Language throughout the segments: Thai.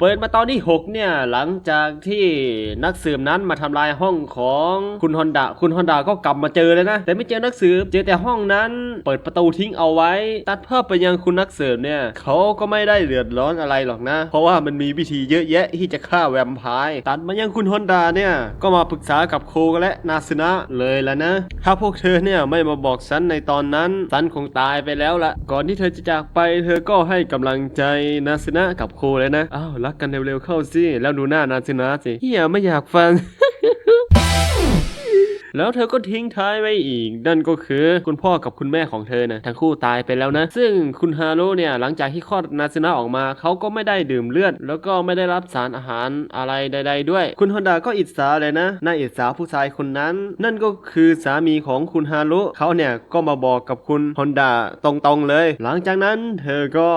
เปิดมาตอนที่ 6 เนี่ย หลังจากที่นักสืบนั้นมาทำลายห้องของคุณฮอนดาคุณฮอนดาก็กลับมาเจอเลยนะ แต่ไม่เจอนักสืบ เจอแต่ห้องนั้น เปิดประตูทิ้งเอาไว้ ตัดภาพไปยังคุณนักสืบเนี่ย เขาก็ไม่ได้เดือดร้อนอะไรหรอกนะ เพราะว่ามันมีวิธีเยอะแยะที่จะฆ่าแวมไพร์ตัดมายังคุณฮอนดาเนี่ย ก็มาปรึกษากับโคและนาซึนะเลยแล้วนะ ถ้าพวกเธอเนี่ยไม่มาบอกฉันในตอนนั้นฉันคงตายไปแล้วละก่อนที่เธอจะจากไป เธอก็ให้กำลังใจนาซึนะกับโคเลยนะอ้าวรักกันเร็วๆเข้าสิ แล้วดูหน้านาซินะสิเฮียไม่อยากฟัง แล้วเธอก็ทิ้งท้ายไว้อีก นั่นก็คือคุณพ่อกับคุณแม่ของเธอนะทั้งคู่ตายไปแล้วนะ ซึ่งคุณฮารุเนี่ยหลังจากที่คลอดนาซึนะออกมาเขาก็ไม่ได้ดื่มเลือด แล้วก็ไม่ได้รับสารอาหารอะไรใด ๆ ด้วย คุณฮอนดาก็อิจฉาเลยนะน่าอิจฉาผู้ชายคนนั้น นั่นก็คือสามีของคุณฮารุเขาเนี่ยก็มาบอกกับคุณฮอนดาตรงๆเลย หลังจากนั้นเธอก็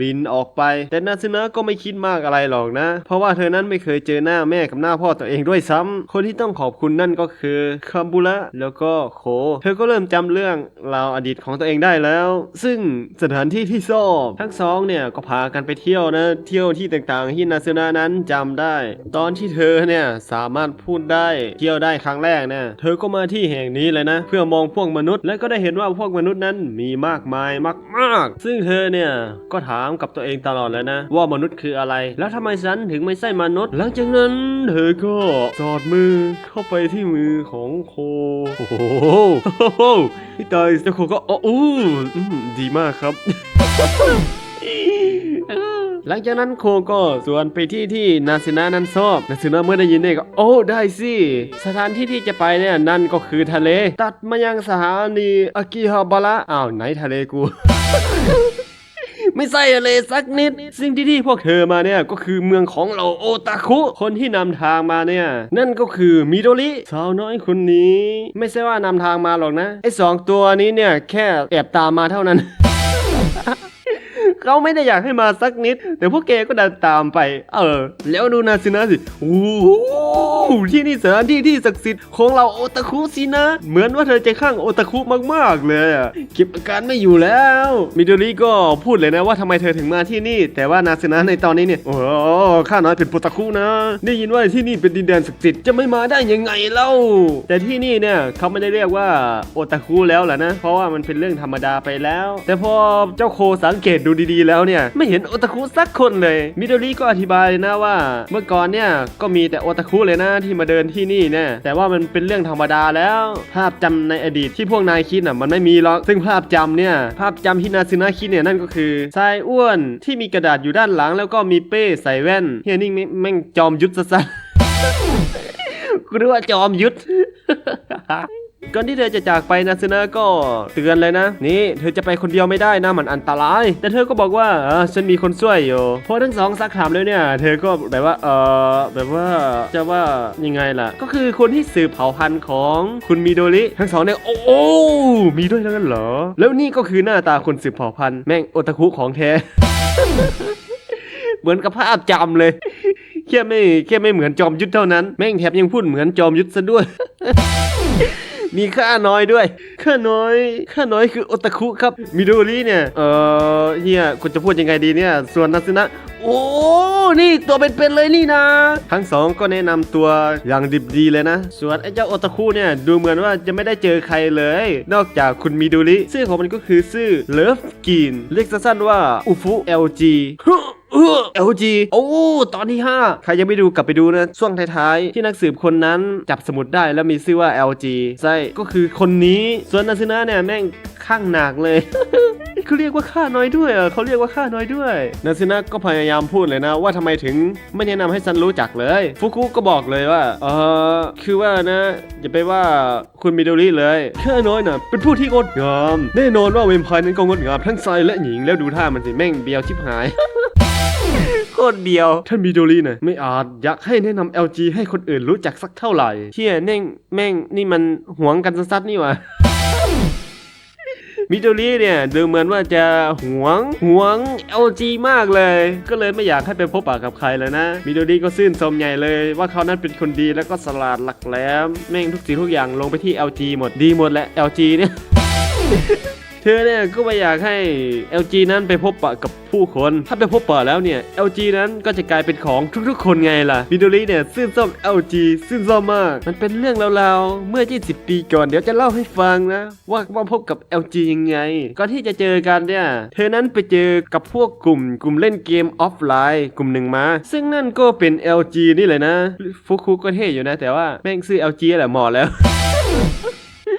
บินออกไป แต่นาซึนะก็ไม่คิดมากอะไรหรอกนะ เพราะว่าเธอนั้นไม่เคยเจอหน้าแม่กับหน้าพ่อตัวเองด้วยซ้ำคนที่ต้องขอบคุณนั่นก็คือคาบุระแล้วก็โค เธอก็เริ่มจำเรื่องราวอดีตของตัวเองได้แล้ว ซึ่งสถานที่ที่ชอบทั้งสองเนี่ยก็พากันไปเที่ยวนะ เที่ยวที่ต่างๆที่นาซึนะนั้นจำได้ ตอนที่เธอเนี่ยสามารถพูดได้เที่ยวได้ครั้งแรกเนี่ยเธอก็มาที่แห่งนี้เลยนะ เพื่อมองพวกมนุษย์ และก็ได้เห็นว่าพวกมนุษย์นั้นมีมากมายมากๆ ซึ่งเธอเนี่ยก็ถามกับตัวเองตลอดเลยนะ ว่ามนุษย์คืออะไร แล้วทำไมฉันถึงไม่ใช่มนุษย์ หลังจากนั้นเธอก็สอดมือเข้าไปที่มือของโคโอ้โหพี่ตายเจ้าโคก็อ๋ออู้อืมดีมากครับหลังจากนั้นโคก็สวนไปที่ที่นาซินะนั้นชอบนาซินะเมื่อได้ยินเนี่ยก็ โอ้ ได้สิ สถานที่ที่จะไปเนี่ยนั่นก็คือทะเล ตัดมายังสถานีอากิฮาบาระอ้าวไหนทะเลกู ไม่ใช่อะเลสักนิด สิ่งที่ที่พวกเธอมาเนี่ยก็คือเมืองของเราโอตาคุคนที่นำทางมาเนี่ย นั่นก็คือมิโดริสาวน้อยคนนี้ ไม่ใช่ว่านำทางมาหรอกนะไอสองตัวนี้เนี่ยแค่แอบตามมาเท่านั้น เขาไม่ได้อยากให้มาสักนิด แต่พวกแกก็ดันตามไป เออ แล้วดูนาซินะสิโอ้โที่นี่สถานที่ที่ศักดิ์สิทธิ์ของเราโอตาคุสินะ เหมือนว่าเธอจะข้างโอตาคุมากๆเลยอะเก็บอาการไม่อยู่แล้วมิโดริก็พูดเลยนะว่าทำไมเธอถึงมาที่นี่ แต่ว่านาซินะในตอนนี้เนี่ยโอ้ข้าน้อยเป็นโอตาคุนะ ได้ยินว่าที่นี่เป็นดินแดนศักดิ์สิทธิ์จะไม่มาได้ยังไงเล่า แต่ที่นี่เนี่ยเขาไม่ได้เรียกว่าโอตาคุแล้วล่ะนะ เพราะว่ามันเป็นเรื่องธรรมดาไปแล้ว แต่พอเจ้าโคสังเกตดูดีๆ แล้วเนี่ย ไม่เห็นโอตาคุสักคนเลย มิโดริก็อธิบายเลยนะว่า เมื่อก่อนเนี่ยก็มีแต่โอตาคุเลยนะที่มาเดินที่นี่เนี่ยแต่ว่ามันเป็นเรื่องธรรมดาแล้ว ภาพจำในอดีตที่พวกนายคิดอะมันไม่มีหรอกซึ่งภาพจำเนี่ยภาพจำที่นาซึนะคิดเนี่ยนั่นก็คือชายอ้วนที่มีกระดาษอยู่ด้านหลัง แล้วก็มีเป้ใส่แว่นเฮียนี่งแม่งจอมยุทธซะกูนึกว่าจอมยุทธ ก่อนที่เธอจะจากไปนาซึนะก็เตือนเลยนะ นี่เธอจะไปคนเดียวไม่ได้นะมันอันตราย แต่เธอก็บอกว่าเออฉันมีคนช่วยอยู่พอทั้งสองซักถามแล้วเนี่ย เธอก็แบบว่าเออแบบว่าจะว่ายังไงล่ะ ก็คือคนที่สืบเผ่าพันธุ์ของคุณมิโดริทั้งสองเนี่ยโอ้โอ้มีด้วยแล้วกันเหรอ แล้วนี่ก็คือหน้าตาคนสืบเผ่าพันธุ์แม่งโอตาคุของแท้เหมือนกับภาพจำเลยแค่ไม่แค่ไม่เหมือนจอมยุทธเท่านั้น แม่งแถบยังพูดเหมือนจอมยุทธซะด้วย มีค่าน้อยด้วย ค่าน้อย ค่าน้อยคือโอตาคุครับ มิโดริเนี่ย เออเฮียคุณจะพูดยังไงดีเนี่ย ส่วนนัซึนะ โอ้ นี่ตัวเป็นๆเลยนี่นะ ทั้งสองก็แนะนำตัวอย่างดิบดีเลยนะ ส่วนไอ้เจ้าโอตาคุเนี่ย ดูเหมือนว่าจะไม่ได้เจอใครเลย นอกจากคุณมิโดริ ชื่อของมันก็คือชื่อเลิฟกิน เรียกสั้นๆว่าอุฟุ LG เออ LG โอ้ตอนที่ 5 ใครยังไม่ดูกลับไปดูนะ ช่วงท้ายๆ ที่นักสืบคนนั้นจับสมุดได้แล้วมีชื่อว่า LG ใช่ก็คือคนนี้ส่วนนาซึนะเนี่ยแม่งข้างหนักเลย เขาเรียกว่าค่าน้อยด้วยอะเขาเรียกว่าค่าน้อยด้วยนาซึนะก็พยายามพูดเลยนะ ว่าทำไมถึงไม่แนะนำให้ฉันรู้จักเลยฟุกุก็บอกเลยว่าเออคือว่านะ อย่าไปว่าคุณมิโดริเลยค่าน้อยน่ะเป็นผู้ที่งดงามแน่นอนว่าเวมไพร์นั้นก็งดงามทั้งชายและหญิงแล้วดูท่ามันสิแม่งเบียวชิบหายโค ตรเดียว ท่านมิโดรินะไม่อาจอยากให้แนะนำ LG ให้คนอื่นรู้จักสักเท่าไหร่เฮียแน่งแม่งนี่มันหวงกันซัดๆนี่หวะมิโดริเนี่ยดูเหมือนว่าจะหวงหวง LG มากเลย ก็เลยไม่อยากให้ไปพบปะกับใครเลยนะ มิโดริก็ซื่นชมใหญ่เลยว่าเขานั้นเป็นคนดีแล้วก็สลาดหลักแหลม แม่งทุกสิ่งทุกอย่างลงไปที่ LG หมดดีหมดแหละ LG เนี่ย เธอเนี่ยก็ไม่อยากให้ LG นั้นไปพบปะกับผู้คน ถ้าไปพบปะแล้วเนี่ย LG นั้นก็จะกลายเป็นของทุกๆ คนไงล่ะมิโดริเนี่ยซื่นชอบ LG ซื่นชอบมาก มันเป็นเรื่องราวๆ เมื่อ 20 ปีก่อนเดี๋ยวจะเล่าให้ฟังนะ ว่าว่าพบกับ LG ยังไง ก่อนที่จะเจอกันเนี่ย เธอนั้นไปเจอกับพวกกลุ่ม กลุ่มเล่นเกมออฟไลน์ กลุ่มหนึ่งมา ซึ่งนั่นก็เป็น LG นี่เลยนะฟุกุก็เท่อยู่นะ แต่ว่าแม่งซื้อ LG แหละเหมาะแล้ว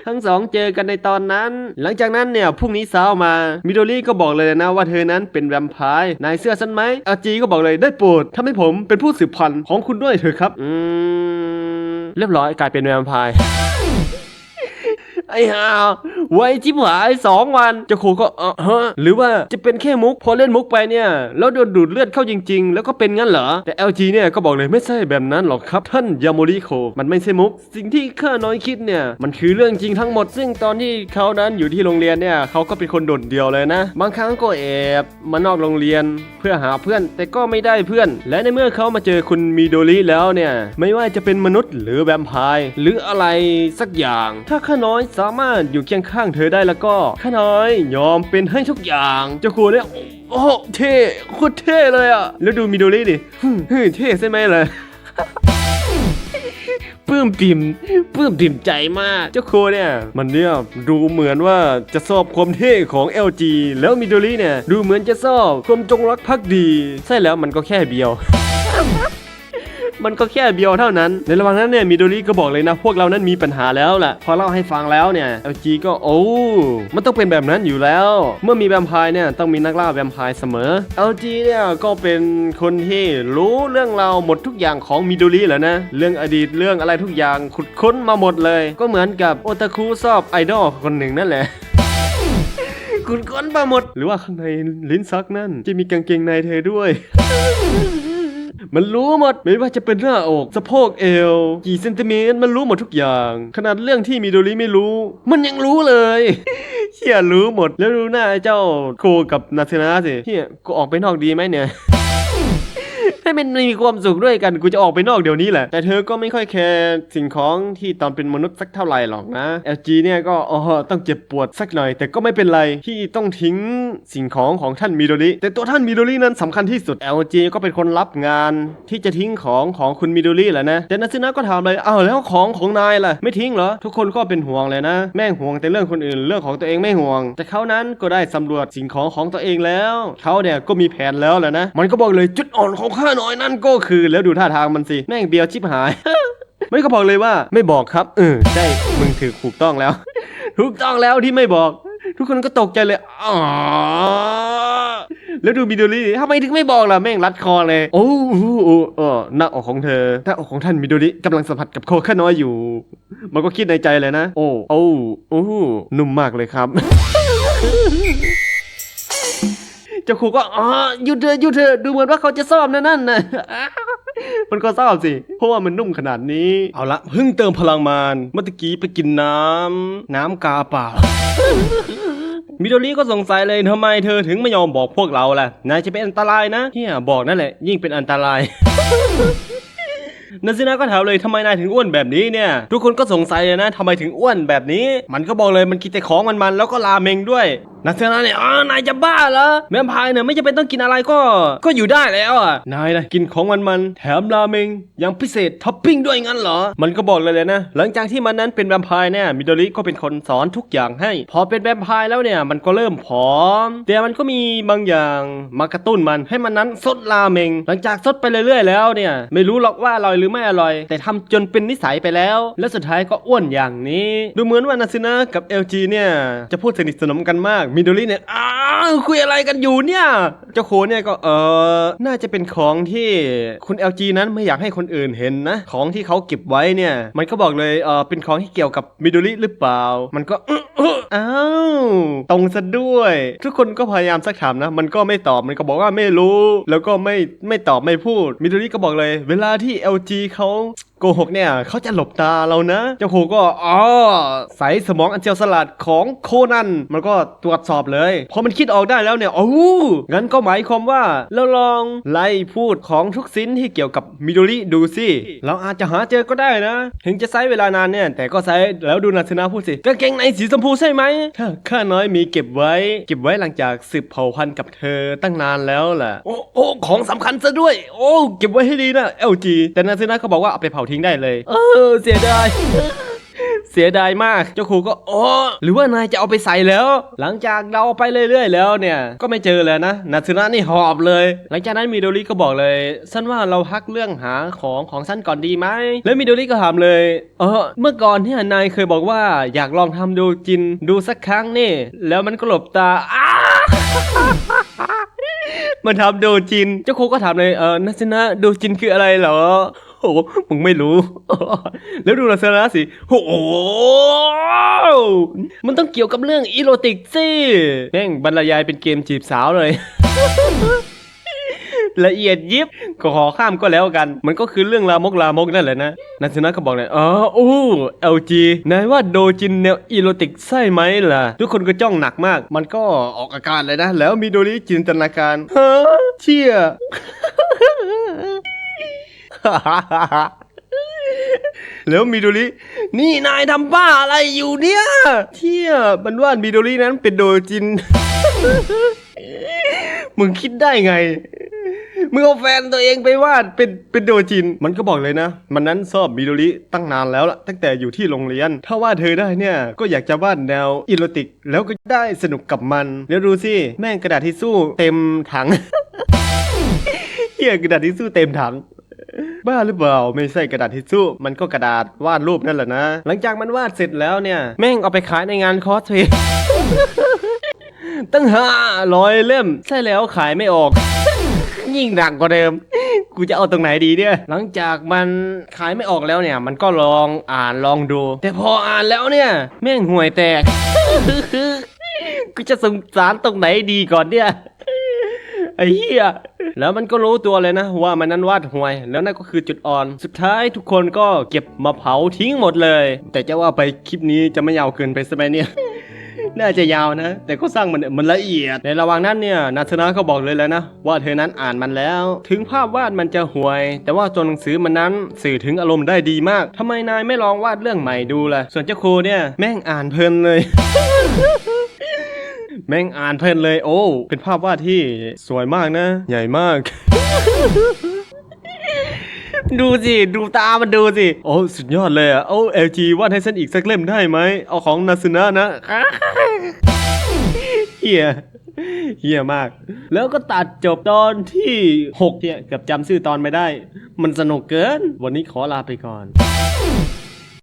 ทั้งสองเจอกันในตอนนั้น หลังจากนั้นเนี่ยพรุ่งนี้เช้ามามิโดริก็บอกเลยนะว่าเธอนั้นเป็นแวมไพร์นายเสื้อฉันไหมอาจีก็บอกเลยได้โปรดทำให้ผมเป็นผู้สืบพันธุ์ของคุณด้วยเถอะครับอืมเรียบร้อยกลายเป็นแวมไพร์ ไอ้ห่าไว้จิบหายสองวันเจ้าโคก็เออฮะหรือว่าจะเป็นแค่มุกพอเล่นมุกไปเนี่ย แล้วโดนดูดเลือดเข้าจริง ๆ แล้วก็เป็นงั้นเหรอ แต่ LG เนี่ยก็บอกเลยไม่ใช่แบบนั้นหรอกครับ ท่านยาโมริโคมันไม่ใช่มุก สิ่งที่ข้าน้อยคิดเนี่ย มันคือเรื่องจริงทั้งหมด ซึ่งตอนที่เขานั้นอยู่ที่โรงเรียนเนี่ยเขาก็เป็นคนโดดเดี่ยวเลยนะ บางครั้งก็แอบมานอกโรงเรียนเพื่อหาเพื่อน แต่ก็ไม่ได้เพื่อน และในเมื่อเขามาเจอคุณมิโดริแล้วเนี่ยไม่ว่าจะเป็นมนุษย์หรือแวมไพร์หรืออะไรสักอย่าง ถ้าข้าน้อยสามารถอยู่เคียงข้างเธอได้แล้วก็ข้าน้อยยอมเป็นให้ทุกอย่างเจ้าครูเนี่ยโอ้เท่โคตรเท่เลยอะ แล้วดูมิโดริดิฮึ่มฮึ่มเท่ใช่ไหมเลยปลื้มปิ่มปลื้มปิ่มใจมาก เจ้าโคเนี่ย มันเนี่ยดูเหมือนว่าจะชอบความเท่ของ LG แล้วมิโดริเนี่ย ดูเหมือนจะชอบความจงรักภักดี ใช่แล้วมันก็แค่เบียว มันก็แค่เบียวเท่านั้น ในระหว่างนั้นเนี่ยมิโดริก็บอกเลยนะ พวกเรานั้นมีปัญหาแล้วแหละพอเล่าให้ฟังแล้วเนี่ย LG ก็โอ้ มันต้องเป็นแบบนั้นอยู่แล้ว เมื่อมีแวมไพร์เนี่ยต้องมีนักล่าแวมไพร์เสมอ LG เนี่ยก็เป็นคนที่รู้เรื่องราวหมดทุกอย่างของมิโดริแหล้วนะ เรื่องอดีตเรื่องอะไรทุกอย่างขุดค้นมาหมดเลย ก็เหมือนกับโอตาคุชอบไอดอลคนหนึ่งนั่นแหละขุดค้นมาหมด หรือว่าข้างในลิ้นซักนั่น จะมีกางเกงในเธอด้วย มันรู้หมดไม่ว่าจะเป็นหน้าอกสะโพกเอว กี่เซนติเมตรมันรู้หมดทุกอย่าง ขนาดเรื่องที่มิโดริไม่รู้ มันยังรู้เลยเฮียรู้หมดแล้วรู้หน้าไอ้เจ้าโคกับนาเซนาสิเฮียกูออกไปนอกดีไหมเนี่ย ให้มันมีความสุขด้วยกันกูจะออกไปนอกเดี๋ยวนี้แหละ แต่เธอก็ไม่ค่อยแคร์สิ่งของที่ตอนเป็นมนุษย์สักเท่าไหร่หรอกนะ LG เนี่ยก็อ๋อต้องเจ็บปวดสักหน่อย แต่ก็ไม่เป็นไรที่ต้องทิ้งสิ่งของของท่านมิโดริแต่ตัวท่านมิโดรินั้นสำคัญที่สุด LG ก็เป็นคนรับงานที่จะทิ้งของของคุณมิโดริแหละนะแต่นาซึนะก็ถามเลยอ้าวแล้วของของนายล่ะ ไม่ทิ้งเหรอ ทุกคนก็เป็นห่วงเลยนะ แม่งห่วงแต่เรื่องคนอื่นเรื่องของตัวเองไม่ห่วง แต่เขานั้นก็ได้สำรวจสิ่งของของตัวเองแล้วเขาเนี่ยก็มีแผนแล้วแหละนะ มันก็บอกเลยจุดอ่อนของข้าน้อยนั่นก็คือแล้วดูท่าทางมันสิ แม่งเบียวชิบหาย ไม่ก็บอกเลยว่าไม่บอกครับ เออใช่มึงถือถูกต้องแล้ว ถูกต้องแล้วที่ไม่บอก ทุกคนก็ตกใจเลยอ๋อแล้วดูมิโดริทำไมถึงไม่บอกล่ะแม่งรัดคอเลย โอ้โหเออหน้าอกของเธอหน้าอกของท่านมิโดริกำลังสัมผัสกับโคข้าน้อยอยู่ มันก็คิดในใจเลยนะ โอ้โอ้โอ้นุ่มมากเลยครับ เจ้าครูก็อ๋อหยุดเถอะหยุดเถอะดูเหมือนว่าเขาจะซ่อมนะนั่นนะมันก็ซ่อมสิ เพราะว่ามันนุ่มขนาดนี้ เอาละเพิ่งเติมพลังมานเมื่อกี้ไปกินน้ำน้ำกาเปล่ามิโดริก็สงสัยเลยทำไมเธอถึงไม่ยอมบอกพวกเราล่ะนายจะเป็นอันตรายนะเฮียบอกนั่นแหละยิ่งเป็นอันตรายนันซินาก็ถามเลยทำไมนายถึงอ้วนแบบนี้เนี่ย ทุกคนก็สงสัยเลยนะทำไมถึงอ้วนแบบนี้ มันก็บอกเลยมันกินแต่ของมันๆแล้วก็ราเมงด้วย นันซินาเนี่ยอ๋อนายจะบ้าเหรอแมมพายเนี่ยไม่จำเป็นต้องกินอะไรก็ ก็อยู่ได้แล้วอะ นายนะกินของมันๆแถมราเมงยังพิเศษท็อปปิ้งด้วยงั้นเหรอ มันก็บอกเลยเลยนะ หลังจากที่มันนั้นเป็นแวมไพร์เนี่ยมิโดริก็เป็นคนสอนทุกอย่างให้ พอเป็นแวมไพร์แล้วเนี่ยมันก็เริ่มผอม แต่มันก็มีบางอย่างมากระตุ้นมันให้มันนั้นซดราเมง หลังจากซดไปเรื่อยๆแล้วเนี่ยไม่รู้หรอกว่าอร่อยหรือไม่อร่อย แต่ทำจนเป็นนิสัยไปแล้ว และสุดท้ายก็อ้วนอย่างนี้ ดูเหมือนว่านาซินะกับ LG เนี่ยจะพูดสนิทสนมกันมากมิโดริเนี่ยอ้าคุยอะไรกันอยู่เนี่ย เจ้าโคเนี่ยก็เออน่าจะเป็นของที่คุณ LG นั้นไม่อยากให้คนอื่นเห็นนะ ของที่เขาเก็บไว้เนี่ย มันก็บอกเลยเออเป็นของที่เกี่ยวกับมิโดริหรือเปล่า มันก็อ้าวตรงซะด้วย ทุกคนก็พยายามสักถามนะ มันก็ไม่ตอบมันก็บอกว่าไม่รู้ แล้วก็ไม่ไม่ตอบไม่พูดมิโดริก็บอกเลย เวลาที่ LG เขา โกหกเนี่ยเขาจะหลบตาเรานะ เจ้าโคก็อ๋อใสสมองอันเจียวสลัดของโคนันมันก็ตรวจสอบเลยพอมันคิดออกได้แล้วเนี่ยโอ้โหงั้นก็หมายความว่าเราลองไล่พูดของทุกสินที่เกี่ยวกับมิโดริดูสิเราอาจจะหาเจอก็ได้นะ ถึงจะใช้เวลานานเนี่ย แต่ก็ใช้แล้วดูนาซนะพูดสิกางเกงในสีชมพูใช่ไหมถ้าข้าน้อยมีเก็บไว้ เก็บไว้หลังจากสืบเผ่าพันธุ์กับเธอตั้งนานแล้วแหละโอ้โอ้ของสำคัญซะด้วย โอ้ เก็บไว้ให้ดีนะ LG แต่นาซนะเขาบอกว่าเอาไปเผาทิ้งได้เลย เออ เสียดายเสียดายมาก เจ้าครูก็อ๋อหรือว่านายจะเอาไปใส่แล้ว หลังจากเราเอาไปเรื่อยๆ แล้วเนี่ย ก็ไม่เจอเลยนะนาซึนะนี่หอบเลย หลังจากนั้นมิโดริก็บอกเลยฉันว่าเราพักเรื่องหาของของฉันก่อนดีไหม แล้วมิโดริก็ถามเลย เออ เมื่อก่อนที่นายเคยบอกว่าอยากลองทำดูจินดูสักครั้งนี่ แล้วมันก็หลบตาอ้ามันทำโดจิน เจ้าครูก็ถามเลย เออนัสนะโดจินคืออะไรเหรอ โอ้โหมึงไม่รู้ แล้วดูนัสนะสิโอ้โหมันต้องเกี่ยวกับเรื่องอีโรติกสิแม่งบรรยายเป็นเกมจีบสาวเลยละเอียดยิบก็ขอข้ามก็แล้วกัน มันก็คือเรื่องลามกลามกนั่นแหละนะนันสนะก็บอกเลยอ๋อโอ้เอลจนายว่าโดจินแนวอีโรติกใช่ไหมล่ะ ทุกคนก็จ้องหนักมาก มันก็ออกอาการเลยนะ แล้วมีโดริจินตนาการเฮ้อเชี่ย แล้วมิโดรินี่นายทำบ้าอะไรอยู่เนี่ยเที่ยมันว่ามิโดรินั้นเป็นโดจิน มึงคิดได้ไงมึงเอาแฟนตัวเองไปวาดเป็นเป็นโดจิน มันก็บอกเลยนะ มันนั้นชอบมิโดริตั้งนานแล้วล่ะตั้งแต่อยู่ที่โรงเรียน ถ้าวาดเธอได้เนี่ย ก็อยากจะวาดแนวอีโรติก แล้วก็ได้สนุกกับมัน แล้วดูสิแม่งกระดาษทิชชู่เต็มถังเฮียกระดาษทิชชู่เต็มถัง บ้าหรือเปล่าไม่ใช่กระดาษทิชชู่มันก็กระดาษวาดรูปนั่นแหละนะ หลังจากมันวาดเสร็จแล้วเนี่ย แม่งเอาไปขายในงานคอสเพลย์ตั้งห้าร้อยเล่ม ใช่แล้วขายไม่ออก ยิ่งหนักกว่าเดิมกูจะเอาตรงไหนดีเนี่ย หลังจากมันขายไม่ออกแล้วเนี่ย มันก็ลองอ่านลองดู แต่พออ่านแล้วเนี่ย แม่งห่วยแตก กูจะสงสารตรงไหนดีก่อนเนี่ย ไอ้เหี้ยแล้วมันก็รู้ตัวเลยนะ ว่ามันนั้นวาดห่วย แล้วนั่นก็คือจุดอ่อน สุดท้ายทุกคนก็เก็บมาเผาทิ้งหมดเลย แต่จะว่าไปคลิปนี้จะไม่ยาวเกินไปใช่ไหมเนี่ยน่าจะยาวนะ แต่ก็สร้างมันมันละเอียด ในระหว่างนั้นเนี่ยนัทนาก็บอกเลยแล้วนะ ว่าเธอนั้นอ่านมันแล้ว ถึงภาพวาดมันจะห่วย แต่ว่าตัวหนังสือมันนั้นสื่อถึงอารมณ์ได้ดีมากทำไมนายไม่ลองวาดเรื่องใหม่ดูล่ะส่วนเจ้าครูเนี่ยแม่งอ่านเพลินเลย แม่งอ่านเพลินเลย โอ้ เป็นภาพวาดที่สวยมากนะ ใหญ่มาก ดูสิ ดูตามันดูสิ โอ้สุดยอดเลยอะ โอ้ LG วาดให้ฉันอีกสักเล่มได้ไหม เอาของนาซึนะนะเฮียเฮียมาก แล้วก็ตัดจบตอนที่6เนี่ยเกับจำชื่อตอนไม่ได้ มันสนุกเกิน วันนี้ขอลาไปก่อน